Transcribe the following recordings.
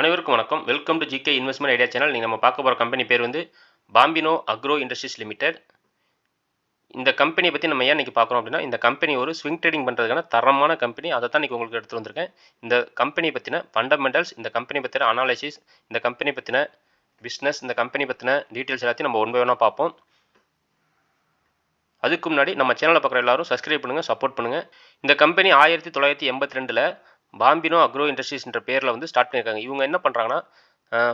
அனைவருக்கும் வணக்கம். Welcome to GK investment idea channel நீங்கள் நம்ம பார்க்க போகிற கம்பெனி பேர் வந்து பாம்பினோ அக்ரோ இண்டஸ்ட்ரீஸ் லிமிடெட் இந்த கம்பெனியை பற்றி நம்ம ஏன் இன்றைக்கி பார்க்குறோம் அப்படின்னா இந்த கம்பெனி ஒரு ஸ்விங் ட்ரேடிங் பண்ணுறதுக்கான தரமான கம்பெனி அதை தான் இன்றைக்கி உங்களுக்கு எடுத்து வந்திருக்கேன். இந்த கம்பெனி பற்றின ஃபண்டமெண்டல்ஸ் இந்த கம்பெனி பற்றின அனாலிசிஸ் இந்த கம்பெனி பற்றின பிஸ்னஸ் இந்த கம்பெனி பற்றின டீட்டெயில்ஸ் எல்லாத்தையும் நம்ம ஒன்பது பை பார்ப்போம். அதுக்கு முன்னாடி நம்ம சேனலை பார்க்குற எல்லாரும் சப்ஸ்கிரைப் பண்ணுங்கள் சப்போர்ட் பண்ணுங்கள் இந்த கம்பெனி ஆயிரத்தி தொள்ளாயிரத்தி எண்பத்தி ரெண்டில் பாம்பினோ அக்ரோ இண்டஸ்ட்ரீஸ்ன்ற பேரில் வந்து ஸ்டார்ட் பண்ணியிருக்காங்க. இவங்க என்ன பண்ணுறாங்கன்னா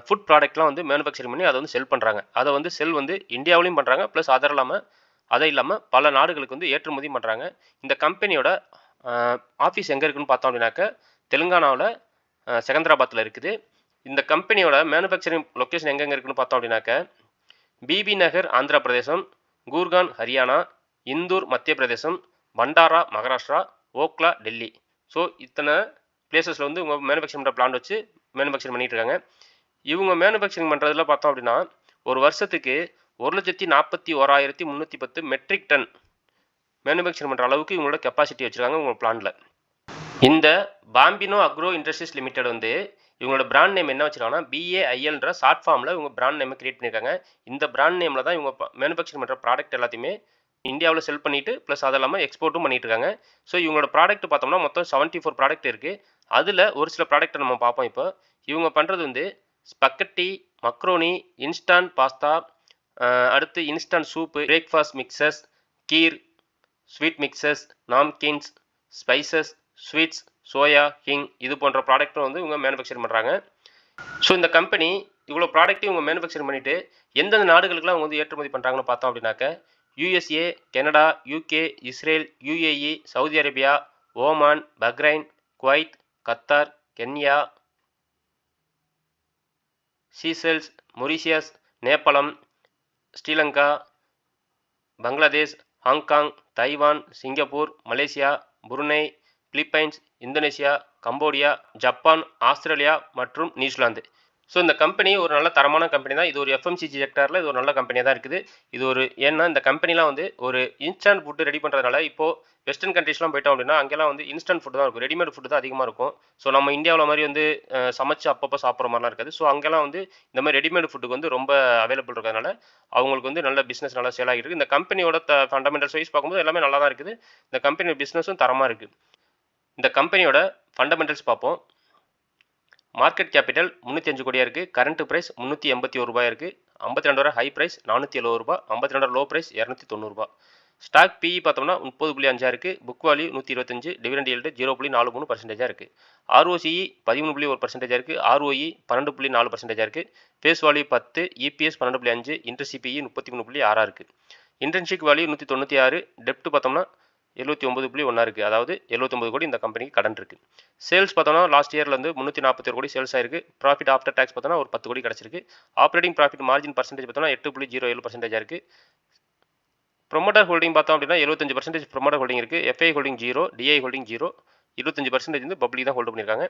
ஃபுட் ப்ராடக்ட்லாம் வந்து மேனுஃபேக்சரிங் பண்ணி அதை வந்து செல் பண்ணுறாங்க அதை வந்து செல் வந்து இந்தியாவிலையும் பண்ணுறாங்க ப்ளஸ் அதர் இல்லாமல் அதை இல்லாமல் பல நாடுகளுக்கு வந்து ஏற்றுமதியும் பண்ணுறாங்க இந்த கம்பெனியோட ஆஃபீஸ் எங்கே இருக்குன்னு பார்த்தோம் அப்படின்னாக்க தெலுங்கானாவில் செகந்திராபாத்தில் இருக்குது. இந்த கம்பெனியோட மேனுஃபேக்சரிங் லொக்கேஷன் எங்கெங்கே இருக்குன்னு பார்த்தோம் அப்படின்னாக்க பிபி நகர் ஆந்திர பிரதேசம் கூர்கான் ஹரியானா இந்தூர் மத்திய பிரதேசம் பண்டாரா மகாராஷ்டிரா ஓக்லா டெல்லி. ஸோ இத்தனை பிளேசஸில் வந்து இவங்க மேனுஃபேக்சரிங் பண்ணுற பிளான் வச்சு மேனுஃபேக்சரிங் பண்ணிகிட்டு இருக்காங்க. இவங்க மேனுஃபேக்சரிங் பண்ணுறதுல பார்த்தோம் அப்படின்னா ஒரு வருஷத்துக்கு ஒரு லட்சத்தி நாற்பத்தி ஓராயிரத்தி முந்நூற்றி பத்து மெட்ரிக் டன் மேனுஃபேக்சரிங் பண்ணுற அளவுக்கு இவங்களோட கெப்பாசிட்டி வச்சுருக்காங்க உங்கள் பிளானில் இந்த பாம்பினோ அக்ரோ இண்டஸ்ட்ரீஸ் லிமிடெட் வந்து இவங்களோட பிராண்ட் நேம் என்ன வச்சுருக்காங்கன்னா பிஏஐஎல்ன்ற ஷார்ட் ஃபார்மில் இவங்க பிராண்ட் நேமை கிரியேட் பண்ணியிருக்காங்க இந்த பிராண்ட் நேமில் தான் இவங்க மேனுஃபேக்சரிங் பண்ணுற ப்ராடக்ட் எல்லாத்தையுமே இந்தியாவில் செல் பண்ணிவிட்டு ப்ளஸ் அது இல்லாமல் எக்ஸ்போர்ட்டும் பண்ணிகிட்டு இருக்காங்க. ஸோ இவங்களோட ப்ராடக்ட் பார்த்தோம்னா மொத்தம் செவன்ட்டி ஃபோர் ப்ராடக்ட் இருக்குது அதில் ஒரு சில ப்ராடக்ட்டை நம்ம பார்ப்போம் இப்போ. இவங்க பண்ணுறது வந்து ஸ்பக்கட்டி மக்ரோனி இன்ஸ்டன்ட் பாஸ்தா அடுத்து instant soup breakfast mixes kheer sweet mixes namkeens spices sweets soya hing இது போன்ற ப்ராடக்ட்டும் வந்து இவங்க மேனுஃபேக்சர் பண்ணுறாங்க ஸோ இந்த கம்பெனி இவ்வளோ ப்ராடக்ட்டையும் இவங்க மேனுஃபேக்சர் பண்ணிவிட்டு எந்தெந்த நாடுகளுக்குலாம் அவங்க வந்து ஏற்றுமதி பண்ணுறாங்கன்னு பார்த்தோம் அப்படின்னாக்க USA Canada UK Israel UAE Saudi Arabia Oman Bahrain Kuwait Qatar Kenya Seychelles Mauritius நேபாளம் Sri Lanka Bangladesh Hong Kong Taiwan Singapore Malaysia Brunei Philippines Indonesia Cambodia Japan Australia மற்றும் நியூசிலாந்து. ஸோ இந்த கம்பெனி ஒரு நல்ல தரமான company தான். இது ஒரு FMCG செக்டரில் இது ஒரு நல்ல கம்பெனியாக தான் இருக்குது. இது ஒரு ஏன்னா இந்த கம்பெனிலாம் வந்து ஒரு இன்ஸ்டன்ட் ஃபுட்டு ரெடி பண்ணுறதுனால இப்போது வெஸ்டர்ன் கண்ட்ரீஸ்லாம் போயிட்டோம் அப்படின்னா அங்கெல்லாம் வந்து இன்ஸ்டன்ட் ஃபுட்டு தான் இருக்கும். ரெடிமேட் ஃபுட்டு தான் அதிகமாக இருக்கும். ஸோ நம்ம இந்தியாவில் மாதிரி வந்து சமைச்சு அப்பப்போ சாப்பிட்ற மாதிரிலாம் இருக்காது. ஸோ அங்கெல்லாம் வந்து இந்த மாதிரி ரெடிமேட் ஃபுட்டுக்கு வந்து ரொம்ப அவைலபிள் இருக்கிறதுனால அவங்களுக்கு வந்து நல்ல பிஸ்னஸ் நல்லா சேல் ஆகிட்டு இந்த கம்பெனியோட த ஃபண்டமெண்டல்ஸ் வைஸ் பார்க்கும்போது எல்லாமே நல்லா தான் இருக்குது. இந்த கம்பெனி பிஸ்னஸும் தரமாக இருக்குது இந்த கம்பெனியோட ஃபண்டமெண்டல்ஸ் பார்ப்போம். மார்க்கெட் கேபிட்டல் முந்நூற்றி அஞ்சு கோடியாக இருக்குது கரண்ட் ப்ரைஸ் முந்நூற்றி எண்பத்தி ஒரு ரூபாய் இருக்குது ஐம்பத்தி ரெண்டு ஹை ப்ரைஸ் நானூற்றி எழுபது ரூபா ஐம்பத்தி ரெண்டு லோ ப்ரைஸ் இரநூத்தி தொண்ணூறுபா ஸ்டாக் பிஇ பார்த்தோம்னா முப்பது புள்ளி அஞ்சாக இருக்குது புக் வேல்யூ நூற்றி இருபத்தஞ்சு. டிவிடெண்ட் ஈல்டு ஜீரோ புள்ளி நாலு மூணு பர்சன்டேஜாக இருக்குது ஆர்ஓசிஇ பதிமூணு புள்ளி ஒரு பர்சன்டேஜாக இருக்குது ஆர்ஓஇ பன்னெண்டு புள்ளி நாலு பர்சன்டேஜாக இருக்குது ஃபேஸ் வேல்யூ பத்து இபிஎஸ் பன்னெண்டு புள்ளி அஞ்சு இன்டர்சிபிஇ முப்பத்தி மூணு புள்ளி ஆறாக இருக்குது இன்டர்ன்ஷிப் வேல்யூ நூற்றி தொண்ணூற்றி ஆறு. டெப்ட் பார்த்தோம்னா எழுபத்தி ஒம்பது புள்ளி ஒன்றா இருக்குது அதாவது எழுபத்தொம்பது கோடி இந்த கம்பெனிக்கு கடன் இருக்குது சேல்ஸ் பார்த்தோம்னா லாஸ்ட் இயரில் வந்து முந்நூற்றி நாற்பத்தி ஒரு கோடி சேல்ஸ் ஆயிருக்கு. ப்ராஃபிட் ஆஃப்டர் டேக்ஸ் பார்த்தோம்னா ஒரு பத்து கோடி கிடச்சிருக்கு. ஆப்ரேட்டிங் ப்ராஃபிட் மார்ஜின் பர்சன்டேஜ் பார்த்தோம்னா எட்டு புள்ளி ஜீரோ ஏழு பர்சன்டேஜாக இருக்குது ப்ரொமோட்டர் ஹோல்டிங் பார்த்தோம் அப்படின்னா எழுபத்தஞ்சு பர்சன்டேஜ் ப்ரொமோட்டர் ஹோல்டிங் இருக்குது FI holding zero DI holding zero இருபத்தஞ்சு பர்சன்டேஜ் வந்து பப்ளிக் தான் ஹோல்டு பண்ணியிருக்காங்க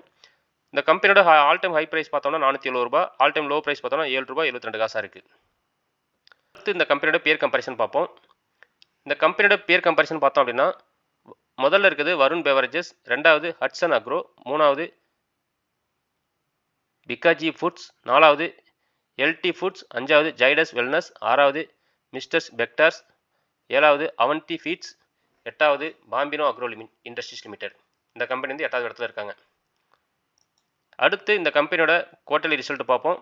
இந்த கம்பெனியோட ஆல் டைம் ஹை ப்ரைஸ் பார்த்தோம்னா நானூற்றி எழுபது ரூபா ஆல் டைம் லோ ப்ரைஸ் பார்த்தோம்னா ஏழு ரூபா எழுபத்தி ரெண்டு காசாக இருக்குது அடுத்து இந்த கம்பெனியோட பேர் கம்பேரிசன் பார்ப்போம். இந்த கம்பெனியோட பேர் கம்பேரிசன் பார்த்தோம் அப்படின்னா முதல்ல இருக்குது வருண் பெவரேஜஸ் ரெண்டாவது ஹட்சன் அக்ரோ மூணாவது பிகாஜி ஃபுட்ஸ் நாலாவது எல்டி ஃபுட்ஸ் அஞ்சாவது ஜைடஸ் வெல்னஸ் ஆறாவது மிஸ்டர்ஸ் பெக்டர்ஸ் ஏழாவது அவந்தி ஃபீட்ஸ் எட்டாவது Bambino agro limit industries limited இந்த கம்பெனி வந்து எட்டாவது இடத்துல இருக்காங்க. அடுத்து இந்த கம்பெனியோட குவார்டர்லி ரிசல்ட் பார்ப்போம்.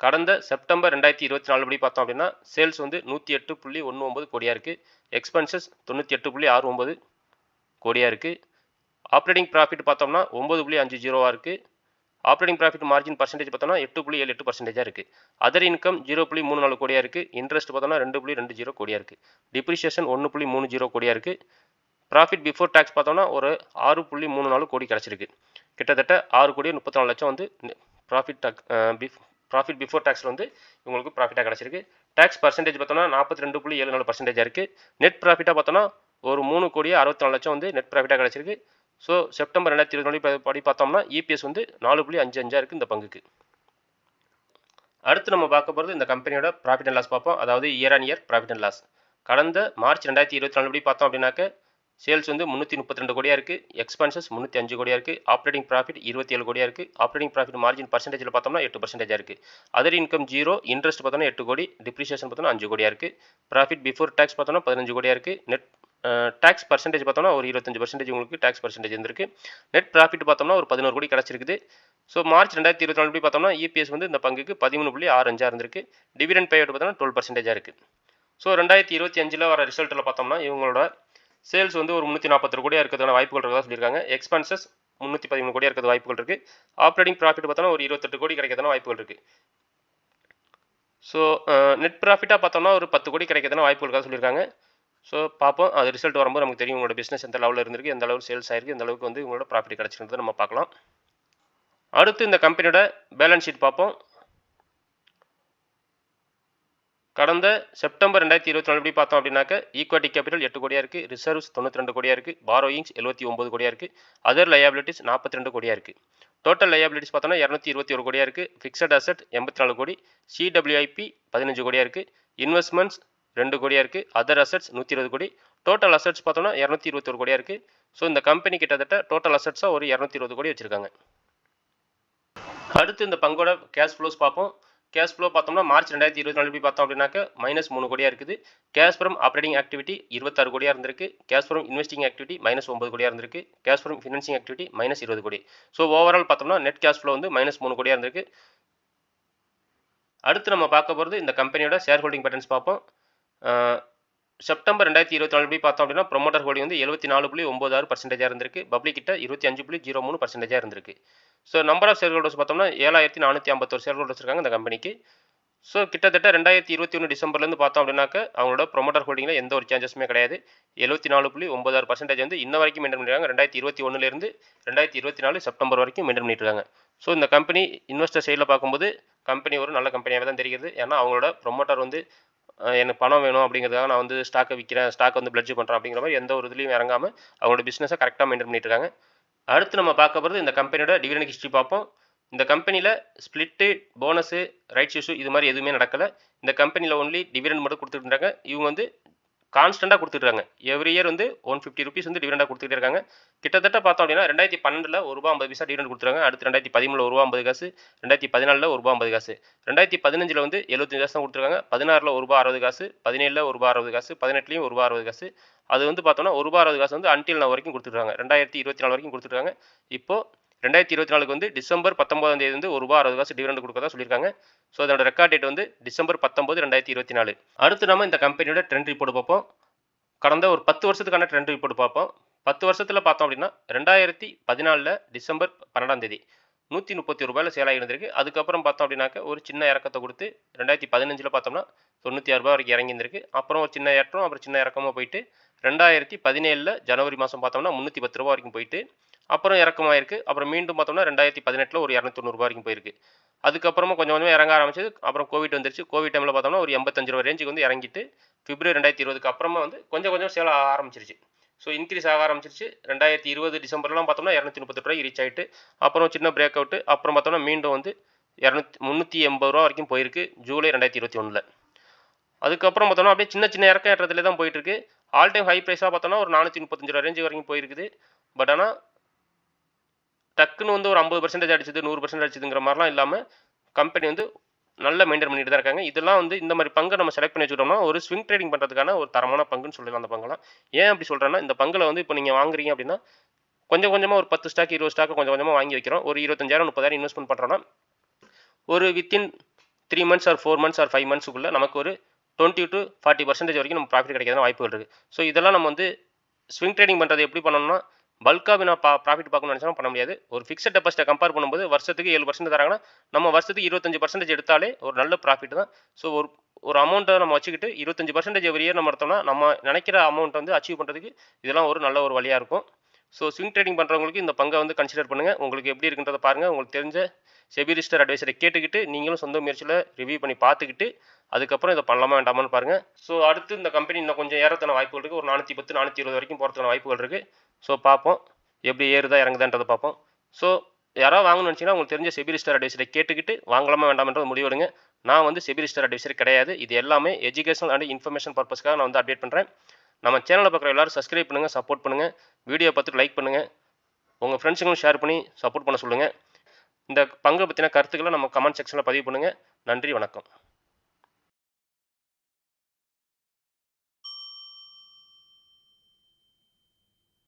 கடந்த செப்டம்பர் ரெண்டாயிரத்தி இருபத்தி நாலு படி பார்த்தோம் அப்படின்னா சேல்ஸ் வந்து நூற்றி எட்டு புள்ளி ஒன்று ஒம்பது கோடியாக இருக்குது எக்ஸ்பென்சஸ் தொண்ணூற்றி எட்டு புள்ளி ஆறு ஒம்பது கோடியாக இருக்குது ஆப்ரேட்டிங் ப்ராஃபிட் பார்த்தோம்னா ஒம்பது புள்ளி அஞ்சு ஜீரோவாக இருக்குது ஆப்ரேட்டிங் ப்ராஃபிட் மார்ஜின் பர்சன்டேஜ் பார்த்தோம்னா எட்டு புள்ளி ஏழு எட்டு பர்சன்டேஜாக இருக்குது அதர் இன்கம் ஜீரோ புள்ளி மூணு நாலு கோடியாக இருக்குது இன்ட்ரெஸ்ட் பார்த்தோம்னா ரெண்டு புள்ளி ரெண்டு ஜீரோ கோடியாக இருக்குது டிப்ரிஷியேஷன் ஒன்று புள்ளி மூணு ஜீரோ கோடியாக இருக்குது ப்ராஃபிட் பிஃபோர் டேக்ஸ் பார்த்தோம்னா ஒரு ஆறு புள்ளி மூணு நாலு கோடி கிடச்சிருக்கு. கிட்டத்தட்ட ஆறு கோடி முப்பத்தி நாலு லட்சம் வந்து profit tax uh, profit before டேக்ஸில் வந்து இவங்களுக்கு ப்ராஃபிட்டாக கிடச்சிருக்கு. டேக்ஸ் பர்சன்டேஜ் பார்த்தோம்னா நாற்பத்தி ரெண்டு புள்ளி ஏழு நாலு பர்சன்டேஜாக இருக்குது நெட் ப்ராஃபிட்டாக பார்த்தோம்னா ஒரு மூணு கோடியே அறுபத்தி நாலு லட்சம் வந்து நெட் ப்ராஃபிட்டாக கிடச்சிருக்கு. ஸோ செப்டம்பர் ரெண்டாயிரத்தி இருபத்தி நாலு படி பார்த்தோம்னா இபிஎஸ் வந்து நாலு புள்ளி அஞ்சு அஞ்சாக இருக்குது இந்த பங்குக்கு. அடுத்து நம்ம பார்க்க போகிறது இந்த கம்பெனியோட ப்ராஃபிட் அண்ட் லாஸ் பார்ப்போம். அதாவது year on year profit and loss கடந்த மார்ச் ரெண்டாயிரத்தி இருபத்தி நாலு படி பார்த்தோம் அப்படின்னாக்க சேல்ஸ் வந்து முந்நூற்றி முப்பத்தி ரெண்டு கோடியாக இருக்குது எக்ஸ்பென்சஸ் முந்நூற்றி அஞ்சு கோடியாக இருக்குது ஆப்ரேட்டிங் ப்ராஃபிட் இருபத்தி ஏழு கோடியாக இருக்குது ஆப்ரேட்டிங் ப்ராஃபிட் மார்ஜின் பர்சன்டேஜில் பார்த்தோம்னா எட்டு பர்சன்டேஜாக இருக்குது அதர் இன்கம் ஜீரோ இன்ட்ரெஸ்ட் பார்த்தோம்னா எட்டு கோடி. டிப்ரிஷியேஷன் பார்த்தோம்னா அஞ்சு கோடியாக இருக்குது ப்ராஃபிட் பிஃபோர் டேக்ஸ் பார்த்தோம்னா பதினஞ்சு கோடியாக இருக்குது நெட் டேக்ஸ் பர்சன்டேஜ் பார்த்தோம்னா ஒரு இருபத்தஞ்சு பர்சன்டேஜ் உங்களுக்கு டேக்ஸ் பர்சன்டேஜ் இருந்திருக்கு. நெட் ப்ராஃபிட் பார்த்தோம்னா ஒரு பதினோரு கோடி கிடச்சிருக்குது. ஸோ மார்ச் ரெண்டாயிரத்தி இருபத்தி நாலு படி பார்த்தோம்னா இபிஎஸ் வந்து இந்த பங்குக்கு பதிமூணு புள்ளி ஆறு அஞ்சாக இருந்திருக்கு. டிவிடெண்ட் பே பார்த்தோம்னா டுவெல் பர்சன்டேஜாக இருக்குது ஸோ ரெண்டாயிரத்தி இருபத்தி அஞ்சில் வர ரிசல்ட்டில் பார்த்தோம்னா இவங்களோட சேல்ஸ் வந்து ஒரு முந்நூற்றி நாற்பத்தி கோடியாக இருக்கிறதுக்கான வாய்ப்புகள் இருக்கிறதா சொல்லியிருக்காங்க. எக்ஸ்பென்சஸ் முந்நூற்றி பதிமூணு கோடியாக இருக்கிறது வாய்ப்புகள் இருக்குது ஆப்ரேட்டிங் ப்ராஃபிட் பார்த்தோம்னா ஒரு இருபத்தெட்டு கோடி கிடைக்கிறதுனா வாய்ப்புகள் இருக்குது ஸோ நெட் ப்ராஃபிட்டாக பார்த்தோம்னா ஒரு பத்து கோடி கிடைக்கிறதுனா வாய்ப்புகள் இருக்கா சொல்லியிருக்காங்க. ஸோ பார்ப்போம். அது ரிசல்ட் வரும்போது நமக்கு தெரியும் உங்களோட பிஸ்னஸ் எந்த லெவலில் இருந்திருக்கு எந்த அளவுக்கு சேல்ஸ் ஆயிருக்கு எந்த அளவுக்கு வந்து உங்களோட ப்ராஃபிட் கிடச்சிருந்தது நம்ம பார்க்கலாம். அடுத்து இந்த கம்பெனியோட பேலன்ஸ் ஷீட் பார்ப்போம். கடந்த செப்டம்பர் ரெண்டாயிரத்தி இருபத்தி நாலு படி பார்த்தோம் அப்படின்னாக்க ஈக்விட்டி கேபிட்டல் எட்டு கோடியாக இருக்குது ரிசர்வ்ஸ் தொண்ணூற்றி ரெண்டு கோடியாக இருக்குது பாரோயிங்ஸ் எழுபத்தி ஒம்பது கோடியாக இருக்குது அதர் லயபிலிட்டிஸ் நாற்பத்தி ரெண்டு கோடியாக இருக்குது டோட்டல் லயபிலிட்டிஸ் பார்த்தோம்னா இரநூத்தி இருபத்தி ஒரு கோடியாக இருக்குது ஃபிக்ஸட் அசட் எண்பத்தி நாலு கோடி சிடபிள்யூஐபி பதினஞ்சு கோடியாக இருக்குது இன்வெஸ்ட்மெண்ட்ஸ் ரெண்டு கோடியாக இருக்குது அதர் அசட்ஸ் நூற்றி இருபது கோடி டோட்டல் அசட்ஸ் பார்த்தோம்னா இரநூத்தி இருபத்தி ஒரு கோடியாக இருக்குது ஸோ இந்த கம்பெனி கிட்டத்தட்ட டோட்டல் அசட்ஸாக ஒரு இரநூத்தி இருபது கோடி வச்சுருக்காங்க. அடுத்து இந்த பங்கோட கேஷ் ஃப்ளோஸ் பார்ப்போம். கேஷ் ஃப்ளோ பார்த்தோம்னா மார்ச் ரெண்டாயிரத்தி இருபத்தி நாலு பார்த்தோம் அப்படின்னாக்க மைனஸ் மூணு கோடியாக இருக்குது. கேஷ் ஃப்ரம் ஆப்ரேட்டிங் ஆக்டிவிட்டி இருபத்தாறு கோடியாக இருந்திருக்கு. Cash from investing activity minus ஒன்பது கோடியாக இருந்திருக்கு. Cash from financing activity minus இருபது கோடி. ஸோ ஓவரால் பார்த்தோம்னா நெட் கேஷ் ஃப்ளோ வந்து மைனஸ் மூணு கோடியாக இருந்திருக்கு. அடுத்து நம்ம பார்க்க போகிறது இந்த கம்பெனியோட ஷேர் ஹோல்டிங் பேட்டர்ன்ஸ் பார்ப்போம். செப்டம்பர் ரெண்டாயிரத்தி இருபத்தி நாலு படி பார்த்தோம் அப்படின்னா ப்ரொமோட்டர் ஹோல்டிங் வந்து எழுபத்தி நாலு புள்ளி ஒம்பது ஆறு பர்சன்டேஜாக இருந்திருக்கு. பப்ளிக் கிட்ட இருபத்தி அஞ்சு புள்ளி ஜீரோ மூணு பர்சன்டேஜாக இருந்திருக்கு. So number of share holders பார்த்தோம்னா ஏழாயிரத்தி நானூற்றி ஐம்பத்தோரு ஷேர் ஹோல்டர்ஸ் இருக்காங்க இந்த கம்பெனிக்கு ஸோ கிட்டத்தட்ட ரெண்டாயிரத்தி இருபத்தி ஒன்று டிசம்பர்லேருந்து பார்த்தோம் அப்படின்னாக்க அவங்களோட ப்ரொமோட்டர் ஹோல்டிங்கில் எந்த ஒரு சேஞ்சஸுமே கிடையாது. எழுபத்தி நாலு புள்ளி ஒன்பதாறு பர்சன்டேஜ் வந்து இன்ன வரைக்கும் மெயின்டைன் பண்ணிருக்காங்க. ரெண்டாயிரத்தி இருபத்தி ஒன்றுலேருந்து ரெண்டாயிரத்தி இருபத்தி நாலு செப்டம்பர் வரைக்கும் மெயின்டைன் பண்ணிட்டு ஸோ இந்த கம்பெனி இன்வெஸ்டர் சைடில் பார்க்கும்போது கம்பெனி ஒரு நல்ல கம்பெனியாக தான் தெரிகிறது. ஏன்னா அவங்களோட ப்ரொமோட்டர் வந்து எனக்கு பணம் வேணும் அப்படிங்கிறதுக்காக நான் வந்து ஸ்டாக்கை விற்கிறேன் ஸ்டாக் வந்து பிளட்ஜ் பண்ணுறேன் அப்படிங்கிற மாதிரி எந்த ஒரு இதுலையும் இறங்காமல் அவங்களோட பிஸ்னஸை கரெக்டாக மெயின்டைன் பண்ணிட்டு இருக்காங்க அடுத்து நம்ம பார்க்க போகிறது இந்த கம்பெனியோட டிவிடன் ஹிஸ்ட்ரி பார்ப்போம். இந்த கம்பெனியில் ஸ்ப்ளிட்டு போனஸு ரைட்ஸ் இஷ்யூ இது மாதிரி எதுவுமே நடக்கலை. இந்த கம்பெனியில் ஒன்லி டிவிடன் மட்டும் கொடுத்துட்டு இவங்க வந்து கான்ஸ்டண்ட்டாக கொடுத்துட்றாங்க எவ்ரி இயர் வந்து ஒன் ஃபிஃப்டி ருபீஸ் வந்து டிவிடெண்டாக கொடுத்துட்டே இருக்காங்க. கிட்டத்தட்ட பார்த்தோம் அப்படின்னா ரெண்டாயிரத்தி பன்னெண்டில் ஒரு ரூபா ஐம்பது பைசா டிவிடெண்ட் கொடுத்துருக்காங்க. அடுத்து ரெண்டாயிரத்தி பதிமூணு ஒரு ரூபா ஐம்பது காசு ரெண்டாயிரத்தி பதினாலில் ஒரு ரூபா ஐம்பது காசு. ரெண்டாயிரத்தி பதினஞ்சில் வந்து எழுபத்தஞ்சு காசு தான் கொடுத்துருக்காங்க. பதினாறில் ஒரு ரூபா அறுபது காசு பதினேழில் ஒரு ரூபா அறுபது காசு பதினெட்டுலையும் ஒரு ரூபா அறுபது காசு. அது வந்து பார்த்தோம்னா ஒரு ரூபா அறுபது காசு வந்து அன்டில் நான் வரைக்கும் கொடுத்துருக்காங்க ரெண்டாயிரத்தி இருபத்தி நாலு வரைக்கும் கொடுத்துருக்காங்க இப்போ ரெண்டாயிரத்தி இருபத்தி நாலுக்கு வந்து டிசம்பர் பத்தொன்பதாம் தேதி வந்து ஒரு ரூபா அறுபது காசு டிவிடெண்ட் கொடுக்கறதா சொல்லியிருக்காங்க. ஸோ அதோட ரெக்கார்ட் டேட் வந்து டிசம்பர் பத்தொன்பது ரெண்டாயிரத்தி இருபத்தி நாலு. அடுத்து நம்ம இந்த கம்பெனியோட ட்ரெண்ட் ரிப்போர்ட் பார்ப்போம். கடந்த ஒரு பத்து வருஷத்துக்கான ட்ரெண்ட் ரிப்போர்ட் பார்ப்போம். பத்து வருஷத்தில் பார்த்தோம் அப்படின்னா ரெண்டாயிரத்தி பதினாலில் டிசம்பர் பன்னெண்டாம் தேதி நூற்றி முப்பத்தி ரூபாயில் சேலாகி இருந்திருக்கு அதுக்கப்புறம் பார்த்தோம் அப்படின்னாக்க ஒரு சின்ன இறக்கத்தை கொடுத்து ரெண்டாயிரத்தி பதினஞ்சில் பார்த்தோம்னா தொண்ணூற்றி ஆறு ரூபாய் வரைக்கும் இறங்கியிருந்திருக்கு. அப்புறம் ஒரு சின்ன ஏற்றம் அப்புறம் சின்ன இறக்கமாக போயிட்டு ரெண்டாயிரத்தி பதினேழில் ஜனவரி மாதம் பார்த்தோம்னா முந்நூற்றி பத்து ரூபா வரைக்கும் போயிட்டு அப்புறம் இறக்கமாயிருக்கு. அப்புறம் மீண்டும் பார்த்தோம்னா ரெண்டாயிரத்தி பதினெட்டில் ஒரு இரநூத்தொண்ணூறுபா வரைக்கும் போயிருக்கு. அதுக்கப்புறமா கொஞ்சம் கொஞ்சமாக இறங்க ஆரம்பிச்சது. அப்புறம் கோவிட் வந்துருச்சு. கோவிட் டைமில் பார்த்தோம்னா ஒரு எண்பத்தஞ்சு ரூபா ரேஞ்சுக்கு வந்து இறங்கிட்டு பிப்ரவரி ரெண்டாயிரத்தி இருபதுக்கு அப்புறமா வந்து கொஞ்சம் கொஞ்சம் சேல் ஆக ஆரம்பிச்சிருச்சு. ஸோ இன்க்ரீஸ் ஆக ஆரம்பிச்சிருச்சு. ரெண்டாயிரத்தி இருபது டிசம்பர்லாம் பார்த்தோம்னா இரநூத்தி முப்பத்தெட்டு ரூபாய் ரீச் ஆகிட்டு அப்புறம் சின்ன பிரேக் அவுட்டு அப்புறம் பார்த்தோம்னா மீண்டும் வந்து இரநூத்தி முந்நூற்றி எண்பது ரூபா வரைக்கும் போயிருக்கு ஜூலை ரெண்டாயிரத்தி இருபத்தி ஒன்றில் அதுக்கப்புறம் பார்த்தோம்னா அப்படியே சின்ன சின்ன இறக்க ஏற்றத்துல தான் போயிட்டுருக்கு ஆல் டைம் ஹை ப்ரைஸாக பார்த்தோம்னா ஒரு நானூற்றி முப்பத்தஞ்சு ரூபா ரேஞ்சு வரைக்கும் போயிருக்குது. பட் ஆனால் டக்குன்னு வந்து ஒரு ஐம்பது பர்சன்டேஜ் அடிச்சது நூறு பர்சன்டேஜ் அடிச்சதுங்கிற மாதிரிலாம் இல்லாமல் கம்பெனி வந்து நல்லா மெயின்டைன் பண்ணிட்டு தான் இருக்காங்க. இதெல்லாம் வந்து இந்த மாதிரி பங்கை நம்ம செலக்ட் பண்ணி வச்சுக்கிட்டோம்னா ஒரு ஸ்விங் ட்ரேடிங் பண்ணுறதுக்கான ஒரு தரமான பங்குன்னு சொல்லலாம் அந்த பங்கெல்லாம். ஏன் அப்படி சொல்கிறேன்னா இந்த பங்கில் வந்து இப்போ நீங்கள் வாங்குறீங்க அப்படின்னா கொஞ்சம் கொஞ்சமாக ஒரு பத்து ஸ்டாக் இருபது ஸ்டாக் கொஞ்சம் கொஞ்சமாக வாங்கி வைக்கிறோம். ஒரு இருபத்தஞ்சாயிரம் முப்பதாயிரம் இன்வெஸ்ட்மெண்ட் பண்ணுறோன்னா ஒரு within three months or four months or five மந்த்ஸுக்குள்ளே நமக்கு ஒரு டுவெண்ட்டி டு ஃபார்ட்டி பர்சன்டேஜ் வரைக்கும் நம்ம ப்ராஃபிட் கிடைக்காத வாய்ப்புகள் இருக்குது ஸோ இதெல்லாம் நம்ம வந்து ஸ்விங் ட்ரேடிங் பண்ணுறது எப்படி பண்ணணும்னா பல்காக நான் பா ப்ராஃபிட் பார்க்கணும்னு நினச்சாலும் பண்ண முடியாது. ஒரு ஃபிக்ஸட் டெபாசிட்டை கம்பேர் பண்ணும்போது வருஷத்துக்கு ஏழு பர்சன்ட் தராங்கன்னா நம்ம வருஷத்துக்கு இருபத்தஞ்சு பர்சன்டேஜ் எடுத்தாலே ஒரு நல்ல ப்ராஃபிட் தான். ஸோ ஒரு ஒரு அமௌண்ட்டை நம்ம வச்சுக்கிட்டு இருபத்தஞ்சு பர்சன்டேஜ் ஒரு இயர் நம்ம எடுத்தோம்னா நம்ம நினைக்கிற அமௌண்ட் வந்து அச்சீவ் பண்ணுறதுக்கு இதெல்லாம் ஒரு நல்ல ஒரு வழியாக இருக்கும். ஸோ ஸ்விங் ட்ரேடிங் பண்ணுறவங்களுக்கு இந்த பங்கை வந்து கன்சிடர் பண்ணுங்கள் உங்களுக்கு எப்படி இருக்குன்றதை பாருங்கள் உங்களுக்கு தெரிஞ்ச செபி ரிஜிஸ்டர் அட்வைசரை கேட்டுக்கிட்டு நீங்களும் சொந்த முயற்சியில் ரிவ்யூ பண்ணி பார்த்துக்கிட்டு அதுக்கப்புறம் இதை பண்ணலாமா வேண்டாமான்னு பாருங்கள் ஸோ அடுத்து இந்த கம்பெனி இன்னும் கொஞ்சம் ஏறத்தான வாய்ப்புகள் இருக்குது ஒரு நானூற்றி பத்து நானூற்றி இருபது வரைக்கும் போகிறதுக்கான வாய்ப்புகள் இருக்குது ஸோ பார்ப்போம். எப்படி ஏறுதா இறங்குதான்றதை பார்ப்போம். ஸோ யாராவது வாங்கணும்னு நினச்சிங்கன்னா உங்களுக்கு தெரிஞ்ச செபி ரிஜிஸ்டர் அட்வைசரை கேட்டுக்கிட்டு வாங்கலாமா வேண்டாமன்றது முடிவெடுங்க நான் வந்து செபி ரிஜிஸ்டர் அட்வைசர் கிடையாது. இது எல்லாமே எஜுகேஷனல் அண்ட் இன்ஃபர்மேஷன் பர்பஸ்க்காக நான் வந்து அப்டேட் பண்ணுறேன் நம்ம சேனலை பார்க்குற எல்லாரும் சப்ஸ்கிரைப் பண்ணுங்கள் சப்போர்ட் பண்ணுங்கள் வீடியோ பார்த்துட்டு லைக் பண்ணுங்கள் உங்கள் ஃப்ரெண்ட்ஸுங்களும் ஷேர் பண்ணி சப்போர்ட் பண்ண சொல்லுங்கள் இந்த பங்கை பற்றின கருத்துக்களை நம்ம கமெண்ட் செக்ஷனில் பதிவு பண்ணுங்கள் நன்றி வணக்கம்.